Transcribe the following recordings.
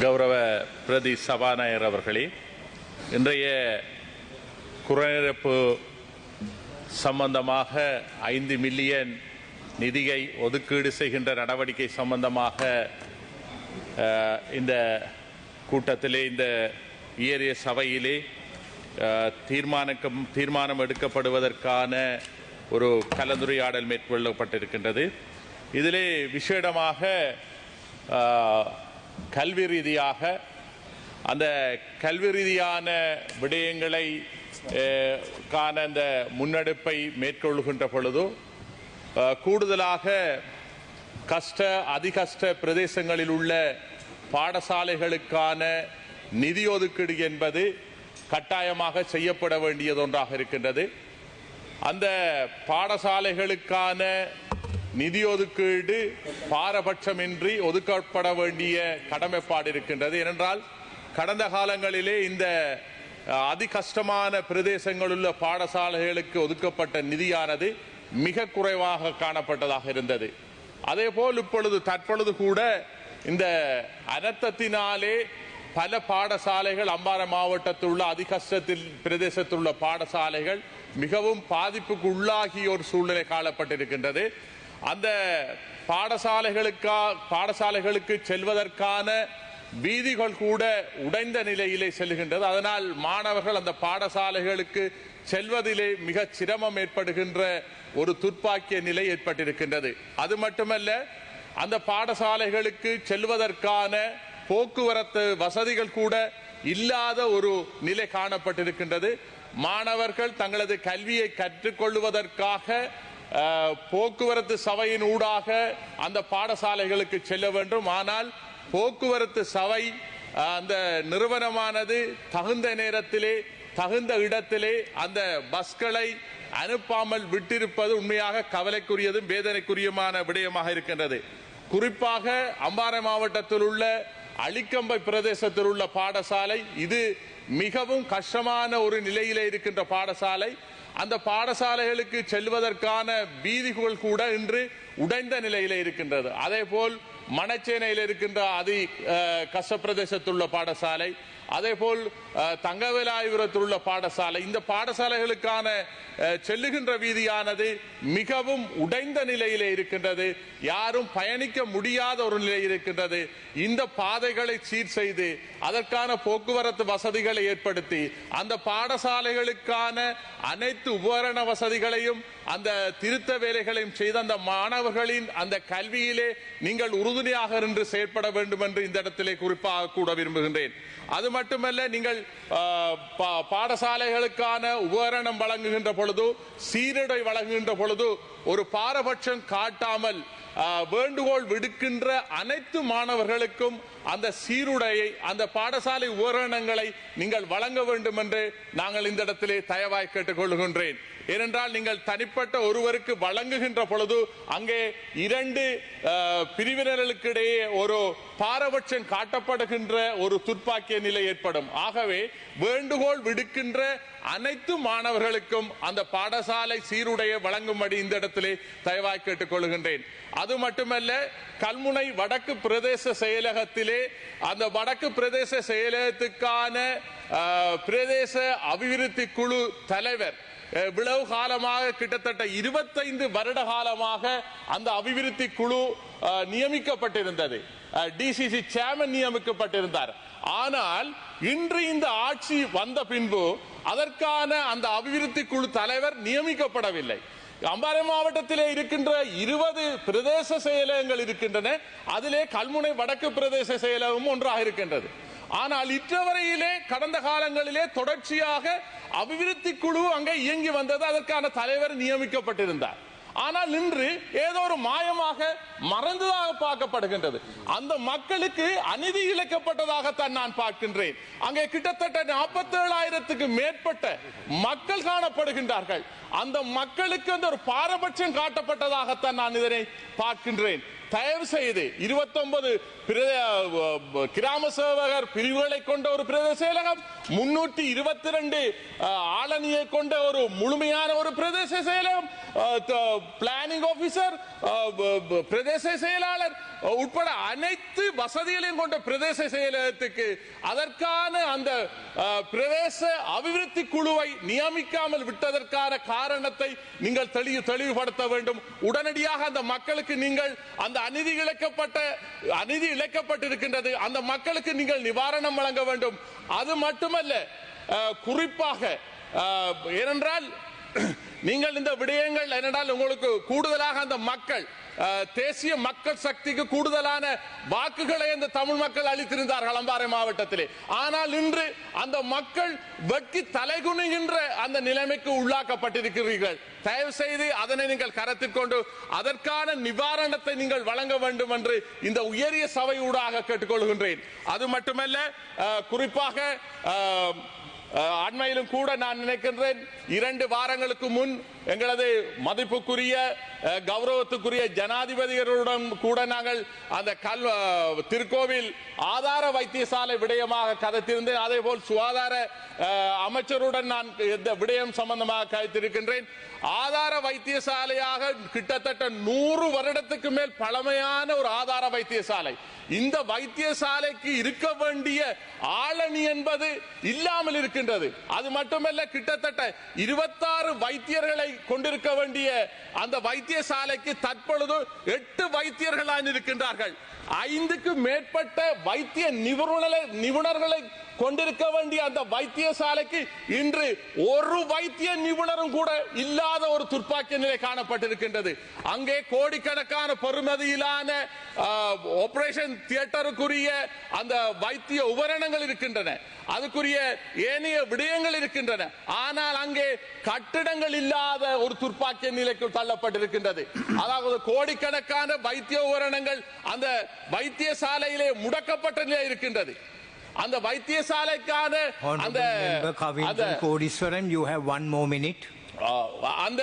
கௌரவ பிரதி சபாநாயகர் அவர்களே இன்றைய குறைநிரப்பு சம்பந்தமாக ஐந்து மில்லியன் நிதியை ஒதுக்கீடு செய்கின்ற நடவடிக்கை சம்பந்தமாக இந்த கூட்டத்திலே இந்த உயரிய சபையிலே அஹ், தீர்மானிக்கும் தீர்மானம் எடுக்கப்படுவதற்கான ஒரு கலந்துரையாடல் மேற்கொள்ளப்பட்டிருக்கின்றது. இதிலே விசேடமாக கல்வி ரீதியாக அந்த கல்வி ரீதியான விடயங்களை கான காண அந்த முன்னெடுப்பை மேற்கொள்கின்ற பொழுது கூடுதலாக கஷ்ட அதிகஷ்ட பிரதேசங்களில் உள்ள பாடசாலைகளுக்கான நிதி ஒதுக்கீடு என்பது கட்டாயமாக செய்யப்பட வேண்டியது ஒன்றாக இருக்கின்றது. அந்த பாடசாலைகளுக்கான நிதி ஒதுக்கீடு பாரபட்சமின்றி ஒதுக்கப்பட வேண்டிய கடமைப்பாடு இருக்கின்றது. ஏனென்றால் கடந்த காலங்களிலே இந்த அதி அதிகஷ்டமான பிரதேசங்களுள்ள பாடசாலைகளுக்கு ஒதுக்கப்பட்ட நிதியானது மிக குறைவாக காணப்பட்டதாக இருந்தது. அதேபோல் இப்பொழுது தற்பொழுது கூட இந்த அனர்த்தத்தினாலே பல பாடசாலைகள் அம்பாறை மாவட்டத்தில் உள்ள அதிகஷ்டத்தில் பிரதேசத்தில் உள்ள பாடசாலைகள் மிகவும் பாதிப்புக்கு உள்ளாகிய ஒரு சூழ்நிலை காணப்பட்டிருக்கின்றது. அந்த பாடசாலைகளுக்கா பாடசாலைகளுக்கு செல்வதற்கான வீதிகள் கூட உடைந்த நிலையிலே செல்கின்றது. அதனால் மாணவர்கள் அந்த பாடசாலைகளுக்கு செல்வதிலே மிக சிரமம் ஏற்படுகின்ற ஒரு துர்ப்பாக்கிய நிலை ஏற்பட்டிருக்கின்றது. அது மட்டுமல்ல அந்த பாடசாலைகளுக்கு செல்வதற்கான போக்குவரத்து வசதிகள் கூட இல்லாத ஒரு நிலை காணப்பட்டிருக்கின்றது. மாணவர்கள் தங்களது கல்வியை கற்றுக்கொள்வதற்காக போக்குவரத்து சபையின் ஊடாக அந்த பாடசாலைகளுக்கு செல்ல வேண்டும். ஆனால் போக்குவரத்து சபை அந்த நிறுவனமானது தகுந்த நேரத்திலே தகுந்த இடத்திலே அந்த பஸ்களை அனுப்பாமல் விட்டிருப்பது உண்மையாக கவலைக்குரியதும் வேதனைக்குரியமான விடயமாக இருக்கின்றது. குறிப்பாக அம்பாறை மாவட்டத்தில் உள்ள அளிக்கம்பை பிரதேசத்தில் உள்ள பாடசாலை இது மிகவும் கஷ்டமான ஒரு நிலையிலே இருக்கின்ற பாடசாலை. அந்த பாடசாலைகளுக்கு செல்வதற்கான வீதிகள் கூட இன்று உடைந்த நிலையில் இருக்கின்றது. அதே போல் மணச்சேனையில் இருக்கின்ற அதி கசப்பிரதேசத்துள்ள கஷ்ட பாடசாலை அதே போல் தங்கவேலாயுரத்தில் உள்ள பாடசாலை. இந்த பாடசாலைகளுக்கான செல்லுகின்ற வீதியானது மிகவும் உடைந்த நிலையிலே இருக்கின்றது. யாரும் பயணிக்க முடியாத ஒரு நிலை இருக்கின்றது. இந்த பாதைகளை சீர் செய்து அதற்கான போக்குவரத்து வசதிகளை ஏற்படுத்தி அந்த பாடசாலைகளுக்கான அனைத்து உபகரண வசதிகளையும் அந்த திருத்த வேலைகளையும் செய்து அந்த மாணவர்களின் அந்த கல்வியிலே நீங்கள் உறுதுணையாக நின்று செயற்பட வேண்டும் என்று இந்த இடத்திலே குறிப்பாக கூட விரும்புகின்றேன். அது மட்டுமல்ல நீங்கள் பாடசாலைகளுக்கான உபகரணம் வழங்குகின்ற பொழுது சீருடை வழங்குகின்ற பொழுது ஒரு பாரபட்சம் காட்டாமல் வேண்டுகோள் விடுக்கின்ற அனைத்து மாணவர்களுக்கும் அந்த சீருடையை அந்த பாடசாலை உபகரணங்களை நீங்கள் வழங்க வேண்டும் என்று நாங்கள் இந்த இடத்திலே தயவாய் கேட்டுக்கொள்கின்றேன். ஏனென்றால் நீங்கள் தனிப்பட்ட ஒருவருக்கு வழங்குகின்ற பொழுது அங்கே இரண்டு பிரிவினர்களுக்கு இடையே ஒரு பாரபட்சம் காட்டப்படுகின்ற ஒரு துர்ப்பாக்கிய நிலை ஏற்படும். ஆகவே வேண்டுகோள் விடுக்கின்ற அனைத்து மாணவர்களுக்கும் அந்த பாடசாலை சீருடைய வழங்கும்படி இந்த இடத்திலே தயவாய் கேட்டுக்கொள்கின்றேன். அது மட்டுமல்ல கல்முனை வடக்கு பிரதேச செயலகத்திலே அந்த வடக்கு பிரதேச செயலகத்துக்கான பிரதேச அபிவிருத்தி குழு தலைவர் இவ்வளவு காலமாக கிட்டத்தட்ட இருபத்தைந்து வருட காலமாக அந்த அபிவிருத்தி குழு நியமிக்கப்பட்டிருந்தது. டிசிசி சேர்மன் நியமிக்கப்பட்டிருந்தார். ஆனால் இன்று இந்த ஆட்சி வந்த பின்பு அதற்கான அந்த அபிவிருத்தி குழு தலைவர் நியமிக்கப்படவில்லை. அம்பாறை மாவட்டத்திலே இருக்கின்ற இருபது பிரதேச செயலகங்கள் இருக்கின்றன. அதிலே கல்முனை வடக்கு பிரதேச செயலகமும் ஒன்றாக இருக்கின்றது. ஆனால் இற்றவரையிலே கடந்த காலங்களிலே தொடர்ச்சியாக அபிவிருத்தி குழு அங்கே இயங்கி வந்தது. அதற்கான தலைவர் நியமிக்கப்பட்டிருந்தார். ஆனால் இன்று ஏதோ ஒரு மாயமாக மறந்ததாக பார்க்கப்படுகின்றது. அந்த மக்களுக்கு அநீதி இழைக்கப்பட்டதாகத்தான் நான் பார்க்கின்றேன். அங்கே கிட்டத்தட்ட நாற்பத்தேழாயிரத்துக்கு மேற்பட்ட மக்கள் காணப்படுகின்றார்கள். அந்த மக்களுக்கு அந்த ஒரு பாரபட்சம் காட்டப்பட்டதாகத்தான் நான் இதனை பார்க்கின்றேன். தயவு செய்து இருபத்தொன்பது கிராம சேவகர் பிரிவுகளை கொண்ட ஒரு பிரதேச செயலகம் முன்னூற்றி இருபத்தி ரெண்டு ஆளணியை கொண்ட ஒரு முழுமையான ஒரு பிரதேச செயலகம் பிளானிங் ஆபீசர் பிரதேச செயலாளர் உட்பட அனைத்து வசதிகளையும் கொண்ட பிரதேச செயலகத்துக்கு அதற்கான அந்த பிரதேச அபிவிருத்தி குழுவை நியமிக்காமல் விட்டதற்கான காரணத்தை நீங்கள் தெளிவு தெளிவுபடுத்த வேண்டும். உடனடியாக அந்த மக்களுக்கு நீங்கள் அந்த அநீதி இழைக்கப்பட்ட அநீதி இழைக்கப்பட்டிருக்கின்றது. அந்த மக்களுக்கு நீங்கள் நிவாரணம் வழங்க வேண்டும். அது மட்டுமல்ல குறிப்பாக ஏனென்றால் நீங்கள் இந்த விடயங்கள் என்னென்றால் உங்களுக்கு கூடுதலாக அந்த மக்கள் தேசிய மக்கள் சக்திக்கு கூடுதலான வாக்குகளை அந்த தமிழ் மக்கள் அளித்திருந்தார்கள் அம்பாறை மாவட்டத்திலே. ஆனால் இன்று அந்த மக்கள் வெட்கி தலைகுனிகின்ற அந்த நிலைமைக்கு உள்ளாக்கப்பட்டிருக்கிறீர்கள். தயவு செய்து அதனை நீங்கள் கருத்தில் கொண்டு அதற்கான நிவாரணத்தை நீங்கள் வழங்க வேண்டும் என்று இந்த உயரிய சபை ஊடாக கேட்டுக்கொள்கின்றேன். அது மட்டுமல்ல குறிப்பாக அண்மையிலும் கூட நான் நினைக்கின்றேன் இரண்டு வாரங்களுக்கு முன் எங்களது மதிப்புக்குரிய கௌரவத்துக்குரிய ஜனாதிபதிகளுடன் கூட நாங்கள் அந்த கல் திருக்கோவில் ஆதார வைத்தியசாலை விடயமாக கதைத்திருந்தேன். அதே போல் சுகாதார அமைச்சருடன் நான் இந்த விடயம் சம்பந்தமாக கதைத்திருக்கின்றேன். ஆதார வைத்தியசாலையாக கிட்டத்தட்ட நூறு வருடத்துக்கு மேல் பழமையான ஒரு ஆதார வைத்தியசாலை. இந்த வைத்தியசாலைக்கு இருக்க வேண்டிய ஆளணி என்பது இல்லாமல் இருக்கின்றது. அது மட்டுமல்ல கிட்டத்தட்ட இருபத்தாறு வைத்தியர்களை கொண்டிருக்க வேண்டிய அந்த வைத்தியசாலைக்கு தற்பொழுது எட்டு வைத்தியர்களாக இருக்கின்றார்கள் ஐந்துக்கு மேற்பட்ட வைத்திய நிபுணர்களை நிபுணர்களை கொண்டிருக்க வேண்டிய அந்த வைத்தியசாலைக்கு இன்று ஒரு வைத்திய நிபுணரும் கூட இல்லாத ஒரு துர்ப்பாக்கிய நிலை காணப்பட்டிருக்கின்றது. அங்கே கோடிக்கணக்கான பெருமதியிலான ஆபரேஷன் தியேட்டருக்குரிய அந்த வைத்திய உபகரணங்கள் இருக்கின்றன. அதுக்குரிய ஏனைய விடயங்கள் இருக்கின்றன. ஆனால் அங்கே கட்டிடங்கள் இல்லாத ஒரு துர்ப்பாக்கிய நிலைக்கு தள்ளப்பட்டிருக்கின்றது. அதாவது கோடிக்கணக்கான வைத்திய உபகரணங்கள் அந்த வைத்தியசாலையிலே முடக்கப்பட்ட நிலை இருக்கின்றது. அந்த வைத்தியசாலைக்கான அந்த Honorable Member அந்த Kavinjan Kodiswaran, you அந்த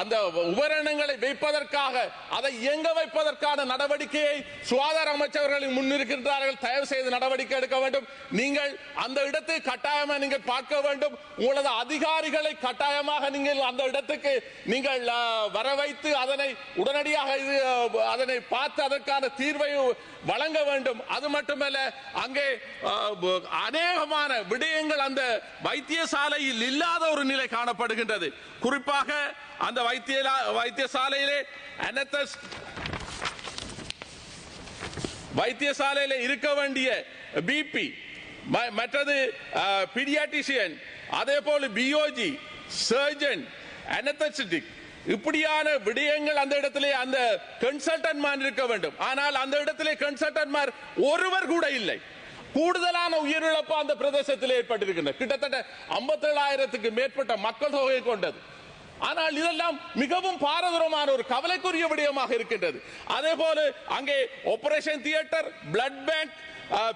அந்த உபகரணங்களை வைப்பதற்காக அதை இயங்க வைப்பதற்கான நடவடிக்கையை சுகாதார அமைச்சர்கள் முன்னிருக்கின்றார்கள் தயவு செய்து நடவடிக்கை எடுக்க வேண்டும். நீங்கள் அந்த இடத்தை கட்டாயமாக நீங்கள் பார்க்க வேண்டும். உங்களது அதிகாரிகளை கட்டாயமாக நீங்கள் அந்த இடத்துக்கு நீங்கள் வர வைத்து அதனை உடனடியாக இது அதனை பார்த்து அதற்கான தீர்வை வழங்க வேண்டும். அது மட்டுமல்ல அங்கே அநேகமான விடயங்கள் அந்த வைத்தியசாலையில் இல்லாத ஒரு நிலை காணப்படுகின்றது குறிப்பாக அந்த வைத்திய வைத்தியசாலையிலே அனத்தஸ் இருக்க வேண்டிய பிபி மற்றது பீடியாட்டிஷியன் அதே போல பியோஜி சர்ஜன் அனத்தசிட்டிக் இப்படியான விடயங்கள் அந்த இடத்திலே அந்த கன்சல்டன்ட் இருக்க வேண்டும். ஆனால் அந்த இடத்திலே கன்சல்டன்ட் ஒருவர் கூட இல்லை. கூடுதலான உயிரிழப்பு அந்த பிரதேசத்தில் ஏற்பட்டிருக்கின்றன. கிட்டத்தட்ட 57000க்கு மேற்பட்ட மக்கள் தொகை கொண்டது. ஆனால் இதெல்லாம் மிகவும் பாரதூரமான ஒரு கவலைக்குரிய விடயமாக இருக்கின்றது. அதே போல அங்கே operation theatre blood bank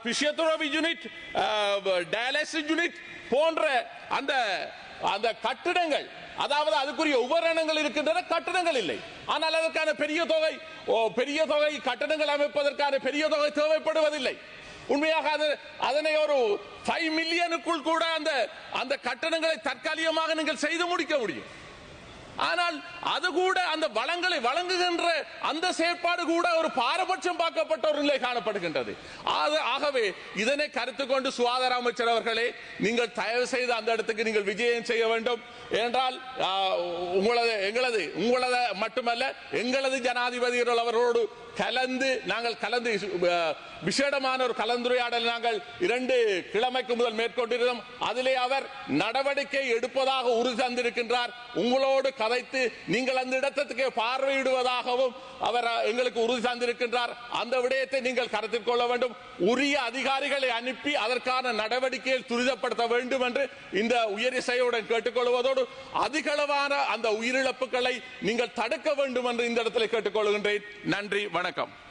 physiotherapy unit dialysis unit போன்ற அந்த அந்த கட்டிடங்கள் அதாவது அதுக்குரிய உபகரணங்கள் இருக்கின்றன கட்டடங்கள் இல்லை. ஆனால் அதற்கான பெரிய தொகை ஓ, பெரிய தொகை கட்டடங்கள் அமைப்பதற்கான பெரிய தொகை தேவைப்படுவதில்லை. உண்மையாக அது அதனை ஒரு ஃபைவ் மில்லியனுக்குள் கூட அந்த அந்த கட்டணங்களை தற்காலிகமாக நீங்கள் செய்து முடிக்க முடியும். ஆனால் அது கூட அந்த வளங்களை வழங்குகின்ற அந்த செயற்பாடு கூட ஒரு பாரபட்சம் பார்க்கப்பட்ட ஒரு நிலை காணப்படுகின்றது. ஆகவே இதனை கருத்து கொண்டு சுகாதார அமைச்சர் அவர்களே நீங்கள் தயவு செய்து அந்த இடத்துக்கு நீங்கள் விஜயம் செய்ய வேண்டும். என்றால் உங்களது எங்களது உங்களது மட்டுமல்ல எங்களது ஜனாதிபதிகள் அவர்களோடு கலந்து நாங்கள் கலந்து விசேடமான ஒரு கலந்துரையாடல் நாங்கள் இரண்டு கிழமைக்கு முதல் மேற்கொண்டிருந்தோம் அதிலே அவர் நடவடிக்கை எடுப்பதாக உறுதி தந்திருக்கின்றார். உங்களோடு கதைத்து நீங்கள் அந்த இடத்துக்கு பார்வையிடுவதாகவும் அவர் எங்களுக்கு உறுதி தந்திருக்கின்றார் அந்த விடயத்தை நீங்கள் கருத்தில் கொள்ள வேண்டும். உரிய அதிகாரிகளை அனுப்பி அதற்கான நடவடிக்கையை துரிதப்படுத்த வேண்டும் என்று இந்த உயர் இசையுடன் கேட்டுக்கொள்வதோடு அதிகளவான அந்த உயிரிழப்புகளை நீங்கள் தடுக்க வேண்டும் என்று இந்த இடத்தில் கேட்டுக்கொள்கின்றேன். நன்றி வணக்கம்.